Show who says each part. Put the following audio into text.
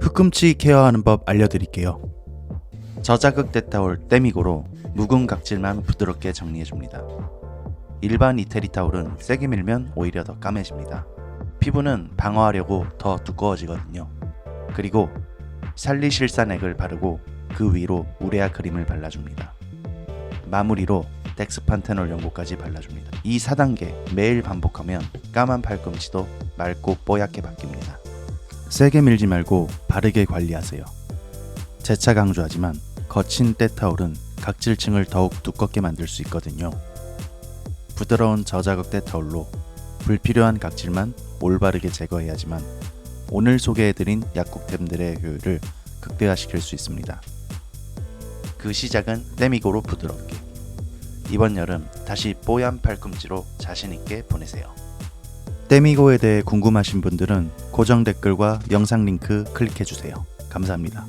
Speaker 1: 흑금치 케어하는 법 알려드릴게요. 저자극 데타올 떼미고로 묵은 각질만 부드럽게 정리해줍니다. 일반 이태리 타올은 세게 밀면 오히려 더 까매집니다. 피부는 방어하려고 더 두꺼워지거든요. 그리고 살리실산액을 바르고 그 위로 우레아 크림을 발라줍니다. 마무리로 덱스판테놀 연고까지 발라줍니다. 이 4단계 매일 반복하면 까만 팔꿈치도 맑고 뽀얗게 바뀝니다. 세게 밀지 말고 바르게 관리하세요. 재차 강조하지만 거친 때타올은 각질층을 더욱 두껍게 만들 수 있거든요. 부드러운 저자극 때타올로 불필요한 각질만 올바르게 제거해야지만 오늘 소개해드린 약국템들의 효율을 극대화시킬 수 있습니다. 그 시작은 떼미고로 부드럽게. 이번 여름 다시 뽀얀 팔꿈치로 자신있게 보내세요. 떼미고에 대해 궁금하신 분들은 고정 댓글과 영상 링크 클릭해주세요. 감사합니다.